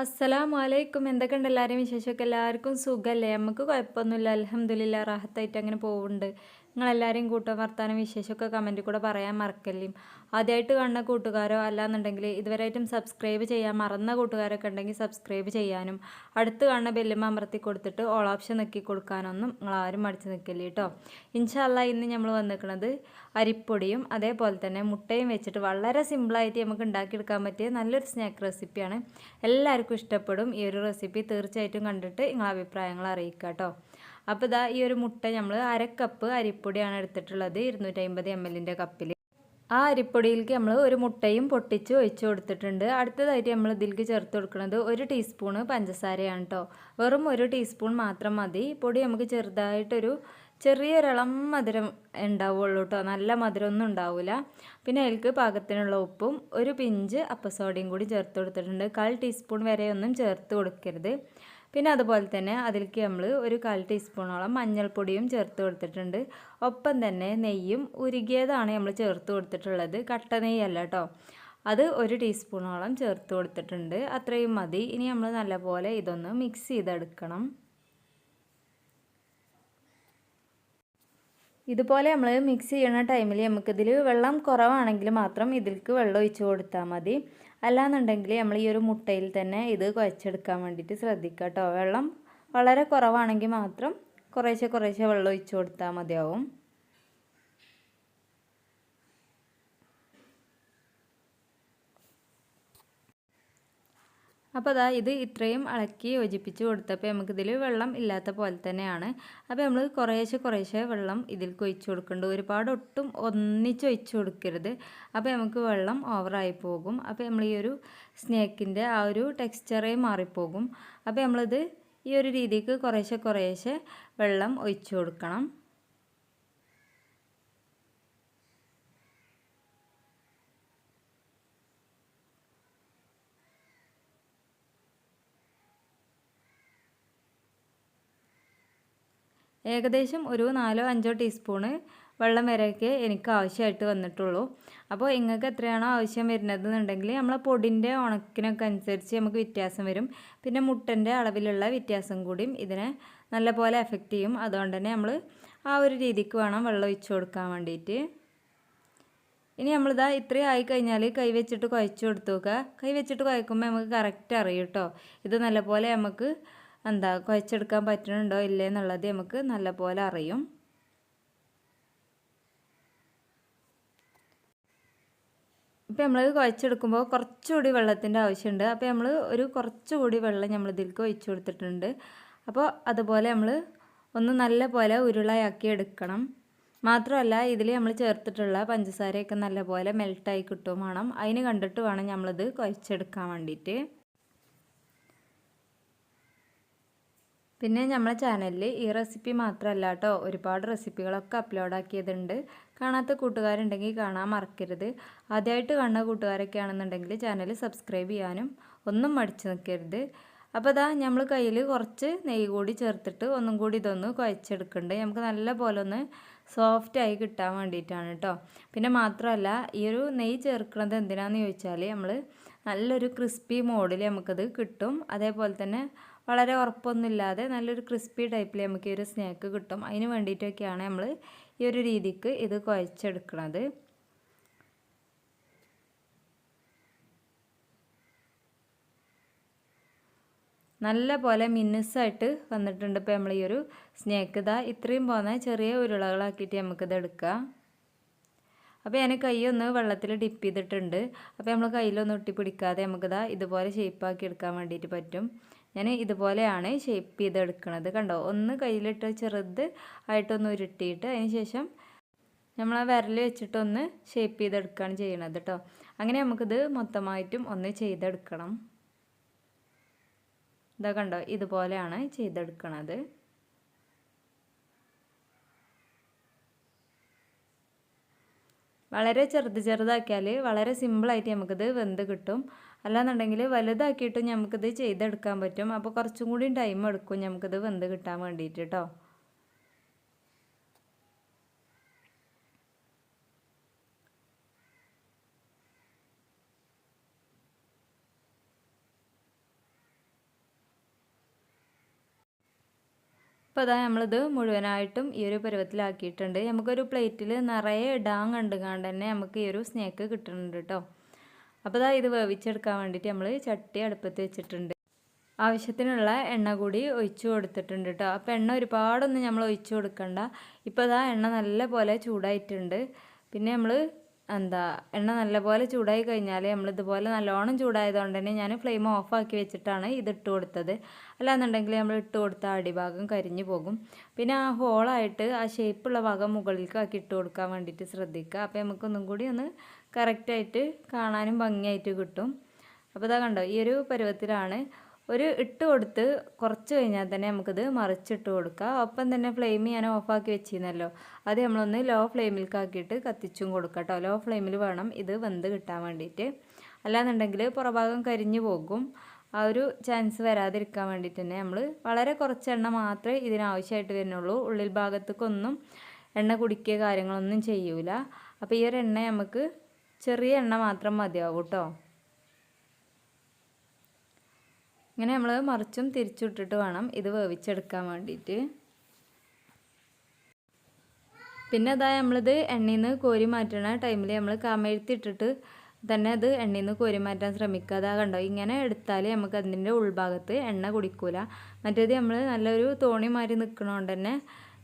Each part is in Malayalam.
അസ്സലാമു വലൈക്കും എന്തൊക്കെയുണ്ട് എല്ലാവരും വിശേഷമൊക്കെ? എല്ലാവർക്കും സുഖമല്ലേ? നമുക്ക് കുഴപ്പമൊന്നുമില്ല. അലഹമ്മദില്ല റാഹത്തായിട്ട് അങ്ങനെ പോകുന്നുണ്ട് നിങ്ങളെല്ലാവരെയും കൂട്ടോ വർത്താനം വിശേഷമൊക്കെ കമന്റിൽ കൂടെ പറയാൻ മറക്കല്ലേ. ആദ്യമായിട്ട് കാണുന്ന കൂട്ടുകാരോ അല്ലാന്നുണ്ടെങ്കിൽ ഇതുവരെയായിട്ടും സബ്സ്ക്രൈബ് ചെയ്യാൻ മറന്ന കൂട്ടുകാരൊക്കെ ഉണ്ടെങ്കിൽ സബ്സ്ക്രൈബ് ചെയ്യാനും അടുത്ത് കാണുന്ന ബെല്ലും അമർത്തി കൊടുത്തിട്ട് ഓൾ ഓപ്ഷൻ നിൽക്കി കൊടുക്കാനൊന്നും നിങ്ങളാരും മടിച്ച് നിൽക്കില്ല കേട്ടോ ഇൻഷല്ല ഇന്ന് നമ്മൾ വന്നിരിക്കുന്നത് അരിപ്പൊടിയും അതേപോലെ തന്നെ മുട്ടയും വെച്ചിട്ട് വളരെ സിമ്പിളായിട്ട് നമുക്ക് ഉണ്ടാക്കിയെടുക്കാൻ പറ്റിയ നല്ലൊരു സ്നാക്ക് റെസിപ്പിയാണ് എല്ലാവർക്കും ഇഷ്ടപ്പെടും ഈ ഒരു റെസിപ്പി തീർച്ചയായിട്ടും കണ്ടിട്ട് നിങ്ങളെ അഭിപ്രായങ്ങൾ അറിയിക്കുക കേട്ടോ അപ്പോൾ ഇതാ ഈ ഒരു മുട്ട നമ്മൾ അര കപ്പ് അരിപ്പൊടിയാണ് എടുത്തിട്ടുള്ളത് ഇരുന്നൂറ്റമ്പത് എം എല്ലിന്റെ കപ്പിൽ ആ അരിപ്പൊടിയിലേക്ക് നമ്മൾ ഒരു മുട്ടയും പൊട്ടിച്ച് ഒഴിച്ചു കൊടുത്തിട്ടുണ്ട്. അടുത്തതായിട്ട് നമ്മൾ ഇതിലേക്ക് ചേർത്ത് കൊടുക്കുന്നത് ഒരു ടീസ്പൂണ് പഞ്ചസാരയാണ് കേട്ടോ വെറും ഒരു ടീസ്പൂൺ മാത്രം മതി. പൊടി നമുക്ക് ചെറുതായിട്ടൊരു ചെറിയൊരളം മധുരം ഉണ്ടാവുള്ളൂ കേട്ടോ നല്ല മധുരമൊന്നും ഉണ്ടാവില്ല പിന്നെ അതിലേക്ക് പാകത്തിനുള്ള ഉപ്പും ഒരു പിഞ്ച് അപ്പസോഡയും കൂടി ചേർത്ത് കൊടുത്തിട്ടുണ്ട്. കാൽ ടീസ്പൂൺ വരെ ഒന്നും ചേർത്ത് കൊടുക്കരുത്. പിന്നെ അതുപോലെ തന്നെ അതിലേക്ക് നമ്മൾ ഒരു കാൽ ടീസ്പൂണോളം മഞ്ഞൾപ്പൊടിയും ചേർത്ത് കൊടുത്തിട്ടുണ്ട്. ഒപ്പം തന്നെ നെയ്യും ഉരുകിയതാണ് നമ്മൾ ചേർത്ത് കൊടുത്തിട്ടുള്ളത്. കട്ട നെയ്യല്ല കേട്ടോ അത് ഒരു ടീസ്പൂണോളം ചേർത്ത് കൊടുത്തിട്ടുണ്ട്. അത്രയും മതി. ഇനി നമ്മൾ നല്ലപോലെ ഇതൊന്ന് മിക്സ് ചെയ്തെടുക്കണം. ഇതുപോലെ നമ്മൾ മിക്സ് ചെയ്യുന്ന ടൈമിൽ നമുക്കിതിൽ വെള്ളം കുറവാണെങ്കിൽ മാത്രം ഇതിലേക്ക് വെള്ളം ഒഴിച്ച് കൊടുത്താൽ മതി. അല്ലാന്നുണ്ടെങ്കിൽ നമ്മൾ ഈ ഒരു മുട്ടയിൽ തന്നെ ഇത് കുഴച്ചെടുക്കാൻ വേണ്ടിയിട്ട് ശ്രദ്ധിക്കുക കേട്ടോ. വെള്ളം വളരെ കുറവാണെങ്കിൽ മാത്രം കുറേശ്ശെ കുറേശ്ശെ വെള്ളം ഒഴിച്ചു കൊടുത്താൽ മതിയാവും. അപ്പോൾ അതാ ഇത് ഇത്രയും ഇളക്കി യോജിപ്പിച്ച് കൊടുത്തപ്പോൾ നമുക്കിതിൽ വെള്ളം ഇല്ലാത്ത പോലെ തന്നെയാണ്. അപ്പോൾ നമ്മൾ കുറേശ്ശെ കുറേശ്ശെ വെള്ളം ഇതിൽ ഒഴിച്ച് കൊടുക്കേണ്ടത് ഒരുപാട് ഒട്ടും ഒന്നിച്ച് ഒഴിച്ച് കൊടുക്കരുത്. അപ്പോൾ നമുക്ക് വെള്ളം ഓവറായി പോകും. അപ്പോൾ നമ്മൾ ഈ ഒരു സ്നേക്കിന്റെ ആ ഒരു ടെക്സ്ചറേ മാറിപ്പോകും. അപ്പോൾ നമ്മളിത് ഈ ഒരു രീതിക്ക് കുറേശ്ശെ കുറേശ്ശെ വെള്ളം ഒഴിച്ച് കൊടുക്കണം. ഏകദേശം ഒരു നാലോ അഞ്ചോ ടീസ്പൂണ് വെള്ളം വരെയൊക്കെ എനിക്ക് ആവശ്യമായിട്ട് വന്നിട്ടുള്ളൂ. അപ്പോൾ നിങ്ങൾക്ക് എത്രയാണോ ആവശ്യം വരുന്നത് എന്നുണ്ടെങ്കിൽ നമ്മളെ പൊടിന്റെ ഉണക്കിനൊക്കെ അനുസരിച്ച് നമുക്ക് വ്യത്യാസം വരും. പിന്നെ മുട്ടന്റെ അളവിലുള്ള വ്യത്യാസം കൂടിയും ഇതിനെ നല്ലപോലെ എഫക്റ്റ് ചെയ്യും. അതുകൊണ്ട് തന്നെ നമ്മൾ ആ ഒരു രീതിക്ക് വേണം വെള്ളം ഒഴിച്ചു കൊടുക്കാൻ വേണ്ടിയിട്ട്. ഇനി നമ്മളിതാ ഇത്രയും ആയി കഴിഞ്ഞാൽ കൈ വെച്ചിട്ട് കുഴച്ച് കൊടുത്തു നോക്കുക കൈ വെച്ചിട്ട് കുഴക്കുമ്പോൾ നമുക്ക് കറക്റ്റ് അറിയൂട്ടോ ഇത് നല്ലപോലെ നമുക്ക് എന്താ കുഴച്ചെടുക്കാൻ പറ്റുന്നുണ്ടോ ഇല്ലേ എന്നുള്ളത് നമുക്ക് നല്ലപോലെ അറിയും. ഇപ്പം നമ്മൾ കുഴച്ചെടുക്കുമ്പോൾ കുറച്ചുകൂടി വെള്ളത്തിന്റെ ആവശ്യമുണ്ട്. അപ്പോൾ നമ്മൾ ഒരു കുറച്ചുകൂടി വെള്ളം നമ്മൾ ഇതിലേക്ക് ഒഴിച്ചു കൊടുത്തിട്ടുണ്ട്. അപ്പോൾ അതുപോലെ നമ്മൾ ഒന്ന് നല്ല പോലെ ഉരുളയാക്കി എടുക്കണം. മാത്രമല്ല ഇതിൽ നമ്മൾ ചേർത്തിട്ടുള്ള പഞ്ചസാരയൊക്കെ നല്ലപോലെ മെൽട്ടായി കിട്ടും വേണം. അതിന് കണ്ടിട്ട് വേണം നമ്മളിത് കുഴച്ചെടുക്കാൻ വേണ്ടിയിട്ട്. പിന്നെ നമ്മളെ ചാനലിൽ ഈ റെസിപ്പി മാത്രമല്ല കേട്ടോ ഒരുപാട് റെസിപ്പികളൊക്കെ അപ്ലോഡ് ആക്കിയതുണ്ട്. കാണാത്ത കൂട്ടുകാരുണ്ടെങ്കിൽ കാണാൻ മറക്കരുത്. ആദ്യമായിട്ട് കാണുന്ന കൂട്ടുകാരൊക്കെ ആണെന്നുണ്ടെങ്കിൽ ചാനൽ സബ്സ്ക്രൈബ് ചെയ്യാനും ഒന്നും മടിച്ചു നിൽക്കരുത്. അപ്പോൾ അതാ നമ്മൾ കയ്യിൽ കുറച്ച് നെയ്യ് കൂടി ചേർത്തിട്ട് ഒന്നും കൂടി ഇതൊന്ന് കുഴച്ചെടുക്കുന്നുണ്ട് നമുക്ക് നല്ല പോലെ ഒന്ന് സോഫ്റ്റായി കിട്ടാൻ വേണ്ടിയിട്ടാണ് കേട്ടോ പിന്നെ മാത്രമല്ല ഈ ഒരു നെയ്യ് ചേർക്കുന്നത് എന്തിനാണെന്ന് ചോദിച്ചാൽ നമ്മൾ നല്ലൊരു ക്രിസ്പി മോഡിൽ നമുക്കത് കിട്ടും. അതേപോലെ തന്നെ വളരെ ഉറപ്പൊന്നുമില്ലാതെ നല്ലൊരു ക്രിസ്പി ടൈപ്പിൽ നമുക്ക് ഈ ഒരു സ്നാക്ക് കിട്ടും. അതിന് വേണ്ടിയിട്ടൊക്കെയാണ് നമ്മൾ ഈ ഒരു രീതിക്ക് ഇത് കുഴച്ചെടുക്കുന്നത് നല്ല പോലെ മിന്നസ്സായിട്ട് വന്നിട്ടുണ്ട് ഇപ്പോൾ നമ്മൾ ഈ ഒരു സ്നാക്ക് ഇതാ ഇത്രയും പോകുന്ന ചെറിയ ഉരുളകളാക്കിയിട്ട് നമുക്കിത് എടുക്കാം അപ്പോൾ ഞാൻ കൈ ഒന്ന് വെള്ളത്തിൽ ഡിപ്പ് ചെയ്തിട്ടുണ്ട്. അപ്പോൾ നമ്മൾ കയ്യിലൊന്നും ഒട്ടിപ്പിടിക്കാതെ നമുക്കിതാ ഇതുപോലെ ഷേപ്പാക്കി എടുക്കാൻ വേണ്ടിയിട്ട് പറ്റും. ഞാൻ ഇതുപോലെയാണ് ഷേപ്പ് ചെയ്തെടുക്കുന്നത് കണ്ടോ? ഒന്ന് കയ്യിലിട്ട് ചെറുത് ആയിട്ടൊന്ന് ഉരുട്ടിയിട്ട് അതിന് ശേഷം നമ്മൾ ആ വിരൽ വെച്ചിട്ടൊന്ന് ഷേപ്പ് ചെയ്തെടുക്കുകയാണ് ചെയ്യണത് കേട്ടോ അങ്ങനെ നമുക്കിത് മൊത്തമായിട്ടും ഒന്ന് ചെയ്തെടുക്കണം. ഇതാ കണ്ടോ? ഇതുപോലെയാണ് ചെയ്തെടുക്കണത്. വളരെ ചെറുത് ചെറുതാക്കിയാൽ വളരെ സിമ്പിളായിട്ട് നമുക്കിത് വെന്ത് കിട്ടും. അല്ലാന്നുണ്ടെങ്കിൽ വലുതാക്കിയിട്ട് നമുക്കിത് ചെയ്തെടുക്കാൻ പറ്റും. അപ്പോൾ കുറച്ചും കൂടി ടൈം എടുക്കും നമുക്കിത് വെന്ത് കിട്ടാൻ വേണ്ടിയിട്ട് കേട്ടോ ഇപ്പോൾ അതാ നമ്മളിത് മുഴുവനായിട്ടും ഈ ഒരു പരുവത്തിലാക്കിയിട്ടുണ്ട്. നമുക്കൊരു പ്ലേറ്റിൽ നിറയെ ഇടാൻ കണ്ടുകാണ്ട് തന്നെ നമുക്ക് ഈ ഒരു സ്നേക്ക് കിട്ടുന്നുണ്ട് കേട്ടോ. അപ്പോൾ അതാ ഇത് വേവിച്ചെടുക്കാൻ വേണ്ടിയിട്ട് നമ്മൾ ചട്ടി അടുപ്പത്ത് വെച്ചിട്ടുണ്ട്. ആവശ്യത്തിനുള്ള എണ്ണ കൂടി ഒഴിച്ചു കൊടുത്തിട്ടുണ്ട് കേട്ടോ. അപ്പോൾ എണ്ണ ഒരുപാടൊന്നും നമ്മൾ ഒഴിച്ചു കൊടുക്കണ്ട. ഇപ്പോൾ അതാ എണ്ണ നല്ല പോലെ ചൂടായിട്ടുണ്ട്. പിന്നെ നമ്മൾ എന്താ എണ്ണ നല്ലപോലെ ചൂടായി കഴിഞ്ഞാൽ നമ്മൾ ഇതുപോലെ നല്ലോണം ചൂടായതുകൊണ്ട് തന്നെ ഞാൻ ഫ്ലെയിം ഓഫാക്കി വെച്ചിട്ടാണ് ഇത് ഇട്ട് കൊടുത്തത്. അല്ലാന്നുണ്ടെങ്കിൽ നമ്മൾ ഇട്ട് കൊടുത്ത അടിഭാഗം കരിഞ്ഞു പോകും. പിന്നെ ആ ഹോളായിട്ട് ആ ഷേപ്പുള്ള ഭാഗം മുകളിലേക്കാക്കി ഇട്ട് കൊടുക്കാൻ വേണ്ടിയിട്ട് ശ്രദ്ധിക്കുക. അപ്പോൾ നമുക്കൊന്നും കൂടി ഒന്ന് കറക്റ്റായിട്ട് കാണാനും ഭംഗിയായിട്ട് കിട്ടും. അപ്പോൾ ഇതാ കണ്ടോ ഈ ഒരു പരുവത്തിലാണ് ഒരു ഇട്ട് കൊടുത്ത് കുറച്ച് കഴിഞ്ഞാൽ തന്നെ നമുക്കിത് മറിച്ചിട്ട് കൊടുക്കാം. ഒപ്പം തന്നെ ഫ്ലെയിം ഞാൻ ഓഫാക്കി വെച്ചിരുന്നല്ലോ. അത് നമ്മളൊന്ന് ലോ ഫ്ലെയിമിലേക്കാക്കിയിട്ട് കത്തിച്ചും കൊടുക്കാം കേട്ടോ ലോ ഫ്ലെയിമിൽ വേണം ഇത് വെന്ത് കിട്ടാൻ വേണ്ടിയിട്ട്. അല്ലാന്നുണ്ടെങ്കിൽ പുറഭാഗം കരിഞ്ഞു പോകും. ആ ഒരു ചാൻസ് വരാതിരിക്കാൻ വേണ്ടിയിട്ട് തന്നെ നമ്മൾ വളരെ കുറച്ച് എണ്ണ മാത്രമേ ഇതിനാവശ്യമായിട്ട് വരുന്നുള്ളൂ. ഉള്ളിൽ ഭാഗത്തേക്കൊന്നും എണ്ണ കുടിക്കുക കാര്യങ്ങളൊന്നും ചെയ്യൂല. അപ്പോൾ ഈ ഒരു എണ്ണ നമുക്ക് ചെറിയ എണ്ണ മാത്രം മതിയാവും കേട്ടോ ഇങ്ങനെ നമ്മൾ മറിച്ചും തിരിച്ചിട്ടിട്ട് വേണം ഇത് വേവിച്ചെടുക്കാൻ വേണ്ടിയിട്ട് പിന്നെ അതാ നമ്മളിത് എണ്ണയിൽ നിന്ന് കോരി മാറ്റണ ടൈമിൽ നമ്മൾ കമഴ്ത്തിയിട്ടിട്ട് തന്നെ അത് എണ്ണയിൽ നിന്ന് കോരി മാറ്റാൻ ശ്രമിക്കുക അതാ കണ്ടോ? ഇങ്ങനെ എടുത്താൽ നമുക്ക് അതിന്റെ ഉൾഭാഗത്ത് എണ്ണ കുടിക്കൂല. മറ്റേത് നമ്മൾ നല്ലൊരു തോണി മാറി നിൽക്കണോണ്ട് തന്നെ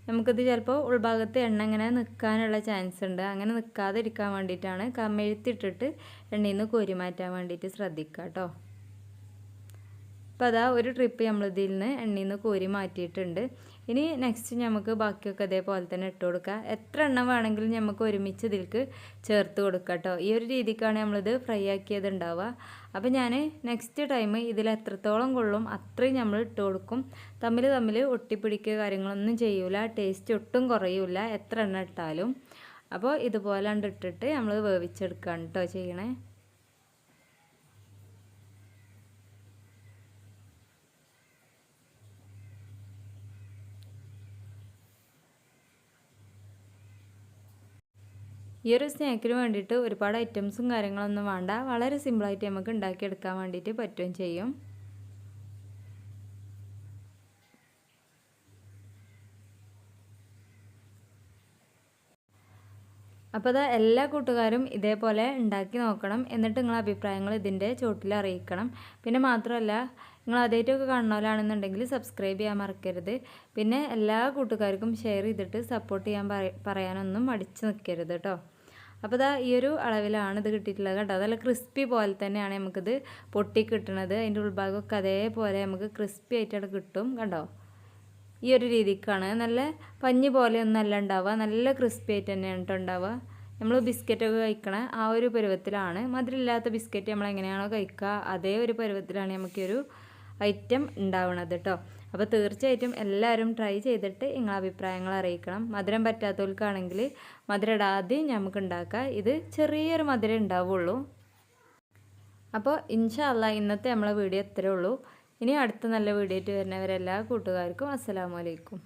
നമുക്കിത് ചിലപ്പോൾ ഉൾഭാഗത്ത് എണ്ണ ഇങ്ങനെ നിൽക്കാനുള്ള ചാൻസ് ഉണ്ട്. അങ്ങനെ നിൽക്കാതിരിക്കാൻ വേണ്ടിയിട്ടാണ് കമഴ്ത്തിയിട്ടിട്ട് എണ്ണയിൽ നിന്ന് കോരി മാറ്റാൻ വേണ്ടിയിട്ട് ശ്രദ്ധിക്കുക കേട്ടോ അപ്പോൾ അതാ ഒരു ട്രിപ്പ് നമ്മൾ ഇതിൽ നിന്ന് എണ്ണയിൽ നിന്ന് കോരി മാറ്റിയിട്ടുണ്ട്. ഇനി നെക്സ്റ്റ് നമുക്ക് ബാക്കിയൊക്കെ അതേപോലെ തന്നെ ഇട്ട് കൊടുക്കുക എത്ര എണ്ണ വേണമെങ്കിലും നമുക്ക് ഒരുമിച്ച് ഇതിലേക്ക് ചേർത്ത് കൊടുക്കുക കേട്ടോ ഈ ഒരു രീതിക്കാണ് നമ്മളിത് ഫ്രൈ ആക്കിയത് ഉണ്ടാവുക അപ്പോൾ ഞാൻ നെക്സ്റ്റ് ടൈം ഇതിൽ എത്രത്തോളം കൊള്ളും അത്രയും നമ്മൾ ഇട്ട് കൊടുക്കും. തമ്മിൽ തമ്മിൽ ഒട്ടിപ്പിടിക്കുക കാര്യങ്ങളൊന്നും ചെയ്യൂല. ടേസ്റ്റ് ഒട്ടും കുറയൂല. എത്ര എണ്ണ ഇട്ടാലും. അപ്പോൾ ഇതുപോലെ ഇട്ടിട്ട് നമ്മൾ വേവിച്ചെടുക്കുകയാണ് കേട്ടോ ചെയ്യണേ. ഈ ഒരു സ്നാക്കിന് വേണ്ടിയിട്ട് ഒരുപാട് ഐറ്റംസും കാര്യങ്ങളൊന്നും വേണ്ട. വളരെ സിമ്പിളായിട്ട് നമുക്ക് ഉണ്ടാക്കിയെടുക്കാൻ വേണ്ടിയിട്ട് പറ്റുകയും ചെയ്യും. അപ്പോൾ അത് എല്ലാ കൂട്ടുകാരും ഇതേപോലെ ഉണ്ടാക്കി നോക്കണം. എന്നിട്ട് നിങ്ങളെ അഭിപ്രായങ്ങൾ ഇതിന്റെ ചോട്ടിൽ അറിയിക്കണം. പിന്നെ മാത്രമല്ല നിങ്ങൾ ആദ്യമായിട്ടൊക്കെ കാണുന്നവരാണെന്നുണ്ടെങ്കിൽ സബ്സ്ക്രൈബ് ചെയ്യാൻ മറക്കരുത്. പിന്നെ എല്ലാ കൂട്ടുകാർക്കും ഷെയർ ചെയ്തിട്ട് സപ്പോർട്ട് ചെയ്യാൻ പറയാനൊന്നും മടിച്ച് നിൽക്കരുത് കേട്ടോ അപ്പോൾ ഇതാ ഈ ഒരു അളവിലാണ് ഇത് കിട്ടിയിട്ടുള്ളത് കേട്ടോ. അതല്ല ക്രിസ്പി പോലെ തന്നെയാണ് നമുക്കിത് പൊട്ടി കിട്ടുന്നത് അതിന്റെ ഉൾഭാഗമൊക്കെ അതേപോലെ നമുക്ക് ക്രിസ്പി ആയിട്ടവിടെ കിട്ടും കണ്ടോ? ഈ ഒരു രീതിക്കാണ്. നല്ല പഞ്ഞി അല്ല ഉണ്ടാവുക. നല്ല ക്രിസ്പി ആയിട്ട് തന്നെയാണ് കേട്ടോ ഉണ്ടാവുക. നമ്മൾ ബിസ്ക്കറ്റൊക്കെ കഴിക്കണ ആ ഒരു പരുവത്തിലാണ്. മധുരമില്ലാത്ത ബിസ്ക്കറ്റ് നമ്മൾ എങ്ങനെയാണോ കഴിക്കുക അതേ ഒരു പരുവത്തിലാണ് നമുക്കൊരു ഐറ്റം ഉണ്ടാവുന്നത് കേട്ടോ അപ്പോൾ തീർച്ചയായിട്ടും എല്ലാവരും ട്രൈ ചെയ്തിട്ട് നിങ്ങളെ അഭിപ്രായങ്ങൾ അറിയിക്കണം. മധുരം പറ്റാത്തവർക്കാണെങ്കിൽ മധുരം ഇടാതെ നമുക്ക് ഉണ്ടാക്കാം ഇത് ചെറിയൊരു മധുരം ഉണ്ടാവുള്ളൂ. അപ്പോൾ ഇൻഷാല്ല ഇന്നത്തെ നമ്മളെ വീഡിയോ ഇത്രയേ ഉള്ളൂ. ഇനി അടുത്ത നല്ല വീഡിയോ ആയിട്ട് വരുന്നവരെല്ലാ കൂട്ടുകാർക്കും അസ്സലാമലൈക്കും